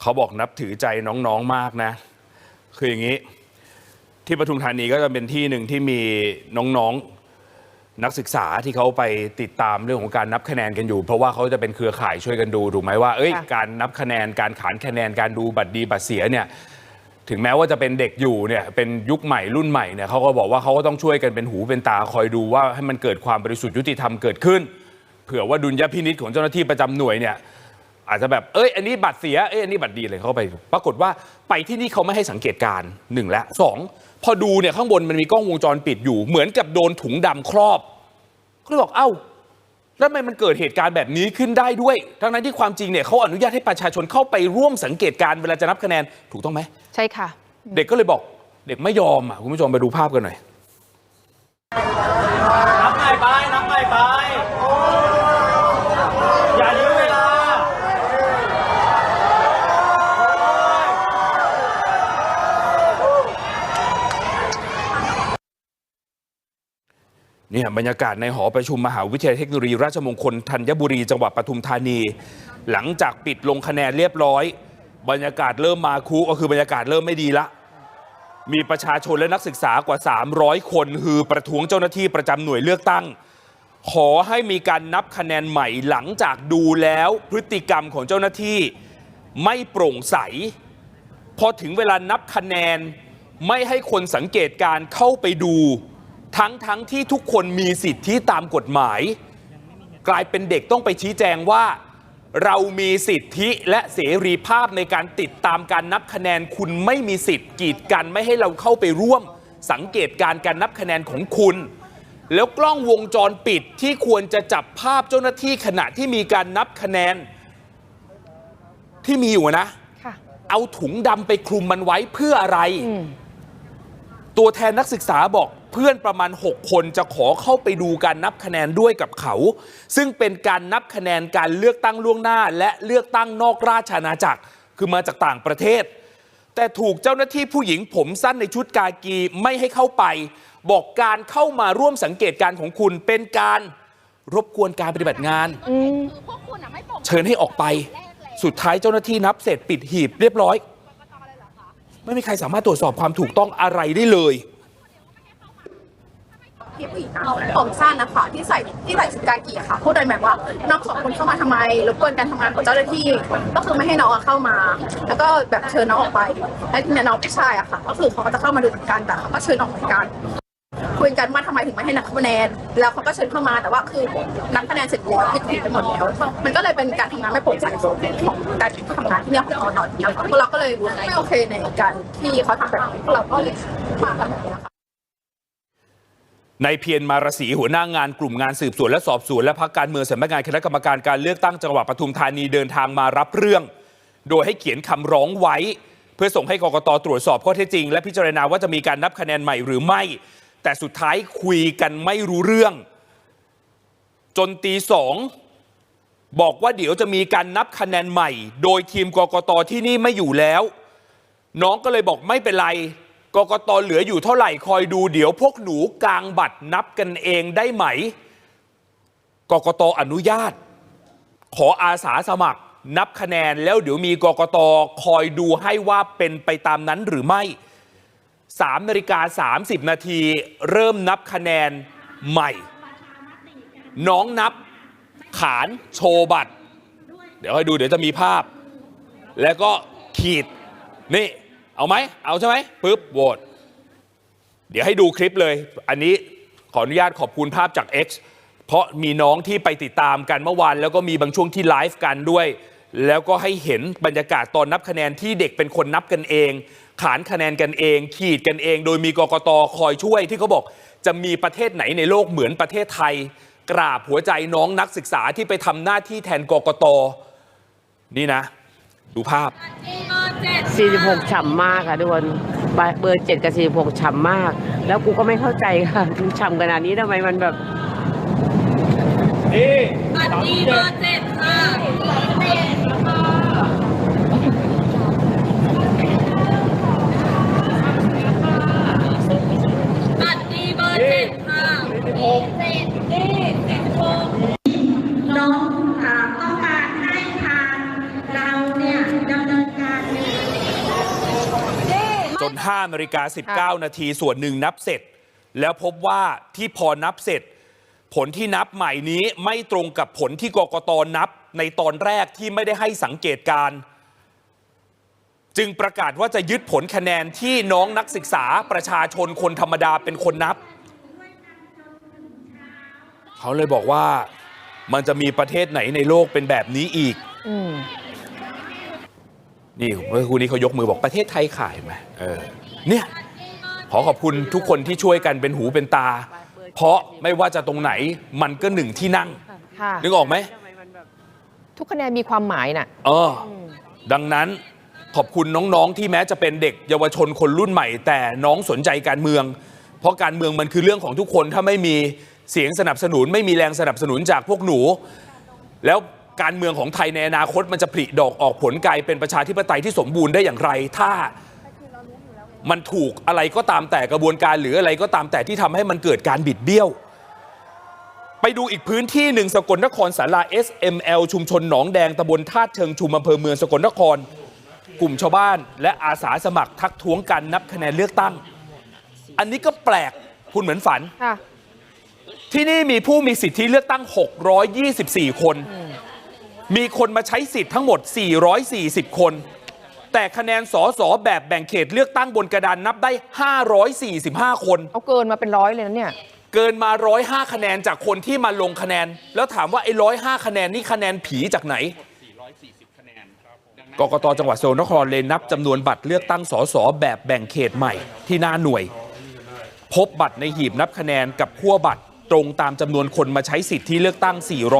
เขาบอกนับถือใจน้องๆมากนะ คืออย่างนี้ ที่ปทุมธานีก็จะเป็นที่หนึ่งที่มีน้องๆนักศึกษาที่เขาไปติดตามเรื่องของการนับคะแนนกันอยู่ เพราะว่าเขาจะเป็นเครือข่ายช่วยกันดูถูกไหมว่าเอ้ยค่ะการนับคะแนนการขานคะแนนการดูบัตรดีบัตรเสียเนี่ยถึงแม้ว่าจะเป็นเด็กอยู่เนี่ยเป็นยุคใหม่รุ่นใหม่เนี่ยเขาก็บอกว่าเขาก็ต้องช่วยกันเป็นหูเป็นตาคอยดูว่าให้มันเกิดความบริสุทธิ์ยุติธรรมเกิดขึ้น เผื่อว่าดุลยพินิษของเจ้าหน้าที่ประจำหน่วยเนี่ย อาจจะแบบเอ้ยอันนี้บัตรเสียเอ้ยอันนี้บัตรดีเลยเขาก็ไป ปรากฏว่าไปที่นี่เขาไม่ให้สังเกตการณ์หนึ่งและสองพอดูเนี่ยข้างบนมันมีกล้องวงจรปิดอยู่ เหมือนกับโดนถุงดำครอบก็เลยบอกเอ้าแล้วทำไมมันเกิดเหตุการณ์แบบนี้ขึ้นได้ด้วย ทั้งนั้นที่ความจริงเนี่ยเขาอนุญาตให้ประชาชนเข้าไปร่วมสังเกตการณ์เวลาจะนับคะแนนถูกต้องไหมใช่ค่ะ เด็กก็เลยบอกเด็กไม่ยอมอะคุณผู้ชมไปดูภาพกันหน่อยนับใหม่ไปนับใหม่ไป อย่ายื้อเวลา เนี่ยบรรยากาศในหอประชุมมหาวิทยาลัยเทคโนโลยีราชมงคลธัญบุรีจังหวัดปทุมธานี หลังจากปิดลงคะแนนเรียบร้อย บรรยากาศเริ่มมาคุก็คือบรรยากาศเริ่มไม่ดีละ มีประชาชนและนักศึกษากว่า 300 คนคือประท้วงเจ้าหน้าที่ประจำหน่วยเลือกตั้ง ขอให้มีการนับคะแนนใหม่หลังจากดูแล้วพฤติกรรมของเจ้าหน้าที่ไม่โปร่งใส พอถึงเวลานับคะแนนไม่ให้คนสังเกตการเข้าไปดู ทั้งทั้งที่ทุกคนมีสิทธิตามกฎหมาย กลายเป็นเด็กต้องไปชี้แจงว่า เรามีสิทธิและเสรีภาพในการติดตามการนับคะแนนคุณไม่มีสิทธิ์กีดกันไม่ให้เราเข้าไปร่วม สังเกตการณ์การนับคะแนนของคุณ แล้วกล้องวงจรปิดที่ควรจะจับภาพเจ้าหน้าที่ขณะที่มีการนับคะแนน ที่มีอยู่นะค่ะเอาถุงดำไปคลุมมันไว้เพื่ออะไรอืมตัวแทนนักศึกษาบอก เพื่อนประมาณ 6 คนจะขอเข้าไปดูการนับคะแนนด้วยกับเขา ซึ่งเป็นการนับคะแนนการเลือกตั้งล่วงหน้า และเลือกตั้งนอกราชอาณาจักร คือมาจากต่างประเทศ แต่ถูกเจ้าหน้าที่ผู้หญิงผมสั้นในชุดกากีไม่ให้เข้าไป บอกการเข้ามาร่วมสังเกตการณ์ของคุณเป็นการรบกวนการปฏิบัติงานอืมคือพวกคุณอะไม่โปร่งใสเชิญให้ออกไป สุดท้ายเจ้าหน้าที่นับเสร็จปิดหีบเรียบร้อย ไม่มีใครสามารถตรวจสอบความถูกต้องอะไรได้เลย พี่ผู้หญิงอะผมสั้นนะคะที่ใส่ที่ใส่ชุดกากีอะค่ะพูดโดยแบบว่าน้องสองคนเข้ามาทำไมรบกวนการทำงานของเจ้าหน้าที่ ก็คือไม่ให้น้องเข้ามา แล้วก็แบบเชิญน้องออกไปแล้วทีเนี้ยน้องผู้ชายอะค่ะ ก็คือเขาก็จะเข้ามาดูเหมือนกันแต่เขาก็เชิญออกเหมือนกันคุยกันว่าทำไมถึงไม่ให้นับคะแนน แล้วเขาก็เชิญเข้ามาแต่ว่าคือนับคะแนนเสร็จแล้วปิดหีบไปหมดแล้ว มันก็เลยเป็นการทำงานไม่โปร่งใสของการทำงานที่เนี่ยของราตอนนี้ค่ะพวกเราก็เลยไม่โอเคในการที่เขาทำแบบนี้พวกเราก็เลยมากันแบบนี้ค่ะ นายเพียรมารสีหัวหน้างานกลุ่มงานสืบสวนและสอบสวนและพักการเมืองสำนักงานคณะกรรมการการเลือกตั้งจังหวัดปทุมธานีเดินทางมารับเรื่อง โดยให้เขียนคำร้องไว้ เพื่อส่งให้กกตตรวจสอบข้อเท็จจริง และพิจารณาว่าจะมีการนับคะแนนใหม่หรือไม่ แต่สุดท้ายคุยกันไม่รู้เรื่อง จนตีสองบอกว่าเดี๋ยวจะมีการนับคะแนนใหม่ โดยทีมกกตที่นี่ไม่อยู่แล้ว น้องก็เลยบอกไม่เป็นไร กกตเหลืออยู่เท่าไหร่คอยดูเดี๋ยวพวกหนูกลางบัตรนับกันเองได้ไหม กกตอนุญาต ขออาสาสมัคร นับคะแนนแล้วเดี๋ยวมีกกตคอยดูให้ว่าเป็นไปตามนั้นหรือไม่ 3นาฬิกา30 นาทีเริ่มนับคะแนนใหม่ น้องนับ ขานโชว์บัตร เดี๋ยวให้ดูเดี๋ยวจะมีภาพ แล้วก็ขีดนี่ เอาไหม เอาใช่ไหมปึ๊บโหวตเดี๋ยวให้ดูคลิปเลย อันนี้ขออนุญาตขอบคุณภาพจาก X เพราะมีน้องที่ไปติดตามกันเมื่อวานแล้วก็มีบางช่วงที่ไลฟ์กันด้วย แล้วก็ให้เห็นบรรยากาศตอนนับคะแนนที่เด็กเป็นคนนับกันเอง ขานคะแนนกันเอง ขีดกันเอง โดยมีกกตคอยช่วยที่เขาบอกจะมีประเทศไหนในโลกเหมือนประเทศไทย กราบหัวใจน้องนักศึกษาที่ไปทำหน้าที่แทนกกตนี่นะ ดูภาพ 46ฉ่ำมากค่ะทุกคนเบอร์7กับ 46ฉ่ำมาก แล้วกูก็ไม่เข้าใจค่ะมันฉ่ำขนาดนี้ทำไมมันแบบนี่บัตรดีเบอร์เจ็ดค่ะบัตรดีเบอร์เจ็ดค่ะเจ็ดนี่เจ็ดหก น้องอ่าต้องการให้ทางเราเนี่ยดำเนินการ น 5นาฬิกา19 นาทีส่วนหนึ่งนับเสร็จ แล้วพบว่าที่พอนับเสร็จ ผลที่นับใหม่นี้ไม่ตรงกับผลที่กกตนับในตอนแรกที่ไม่ได้ให้สังเกตการณ์จึงประกาศว่าจะยึดผลคะแนนที่น้องนักศึกษาประชาชนคนธรรมดาเป็นคนนับ เขาเลยบอกว่ามันจะมีประเทศไหนในโลกเป็นแบบนี้อีก อืม นี่เมื่อครู่นี้เขายกมือบอกประเทศไทยขายไหมเออเนี่ยขอขอบคุณทุกคนที่ช่วยกันเป็นหูเป็นตา เพราะไม่ว่าจะตรงไหนมันก็หนึ่งที่นั่ง ค่ะนึกออกไหมทุกคะแนนมีความหมายน่ะ เออ ดังนั้นขอบคุณน้องๆ ที่แม้จะเป็นเด็กเยาวชนคนรุ่นใหม่ แต่น้องสนใจการเมือง เพราะการเมืองมันคือเรื่องของทุกคนถ้าไม่มีเสียงสนับสนุน ไม่มีแรงสนับสนุนจากพวกหนู แล้ว การเมืองของไทยในอนาคตมันจะผลิดอกออกผลกลายเป็นประชาธิปไตยที่สมบูรณ์ได้อย่างไร ถ้ามันถูกอะไรก็ตามแต่กระบวนการหรืออะไรก็ตามแต่ที่ทำให้มันเกิดการบิดเบี้ยว ไปดูอีกพื้นที่หนึ่งสกลนครศาลา SML ชุมชนหนองแดงตำบลธาตุเชิงชุมอำเภอเมืองสกลนคร กลุ่มชาวบ้าน และอาสาสมัครทักท้วงการนับคะแนนเลือกตั้ง อันนี้ก็แปลกคุณเหมือนฝัน ค่ะ ที่นี่มีผู้มีสิทธิเลือกตั้ง 624 คน มีคนมาใช้สิทธิ์ทั้งหมด 440 คน แต่คะแนนสอสอแบบแบ่งเขตเลือกตั้งบนกระดานนับได้ 545 คน เอาเกินมาเป็นร้อยเลยนะเนี่ย เกินมา 105 คะแนนจากคนที่มาลงคะแนน แล้วถามว่าไอ้105 คะแนนนี่คะแนนผีจากไหนกกตจังหวัดสกลนครเลยนับจำนวนบัตรเลือกตั้งสสแบบแบ่งเขตใหม่ที่หน้าหน่วย พบบัตรในหีบนับคะแนนกับขั้วบัตรตรงตามจำนวนคนมาใช้สิทธิเลือกตั้ง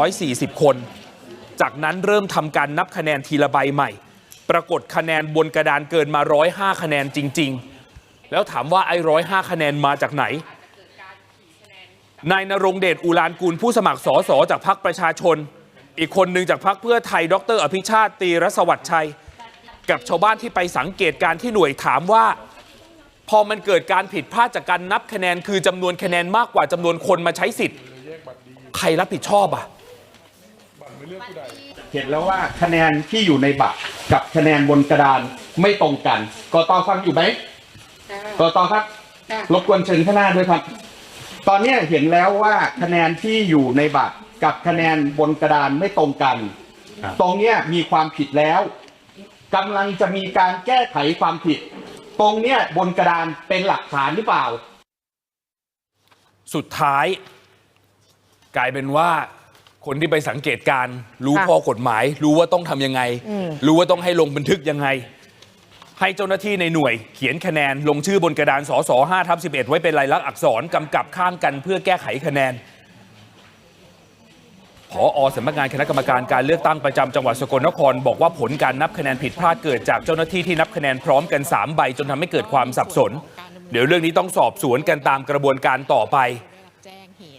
440 คน จากนั้นเริ่มทำการนับคะแนนทีละใบใหม่ ปรากฏคะแนนบนกระดานเกินมา 105 คะแนนจริง ๆ แล้วถามว่าไอ้105คะแนนมาจากไหน นายนรงเดชอุลานกูลผู้สมัครสอสอจากพรรคประชาชน อีกคนหนึ่งจากพรรคเพื่อไทย ดร อภิชาติตีรสวัสดิ์ชัย กับชาวบ้านที่ไปสังเกตการที่หน่วยถามว่า พอมันเกิดการผิดพลาดจากการนับคะแนนคือจำนวนคะแนนมากกว่าจำนวนคนมาใช้สิทธิ์ ใครรับผิดชอบอะ เห็นแล้วว่าคะแนนที่อยู่ในบัตรกับคะแนนบนกระดานไม่ตรงกันกตฟังอยู่ไหมกตครับ รบกวนเชิญข้างหน้าด้วยครับ ตอนเนี้ยเห็นแล้วว่าคะแนนที่อยู่ในบัตรกับคะแนนบนกระดานไม่ตรงกัน ตรงเนี้ยมีความผิดแล้วกำลังจะมีการแก้ไขความผิด ตรงเนี้ยบนกระดานเป็นหลักฐานหรือเปล่า สุดท้าย กลายเป็นว่า คนที่ไปสังเกตการณ์รู้ค่ะข้อกฎหมาย รู้ว่าต้องทำยังไงอืมรู้ว่าต้องให้ลงบันทึกยังไง ให้เจ้าหน้าที่ในหน่วย เขียนคะแนนลงชื่อบนกระดานสส5ทับ11 ไว้เป็นลายลักษณ์อักษรกำกับข้างกันเพื่อแก้ไขคะแนนผอสำนักงานคณะกรรมการการเลือกตั้งประจำจังหวัดสกลนคร บอกว่าผลการนับคะแนนผิดพลาดเกิดจากเจ้าหน้าที่ที่นับคะแนนพร้อมกัน 3 ใบจนทำให้เกิดความสับสน เดี๋ยวเรื่องนี้ต้องสอบสวนกันตามกระบวนการต่อไป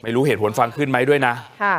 ไม่รู้เหตุผลฟังขึ้นไหมด้วยนะค่ะ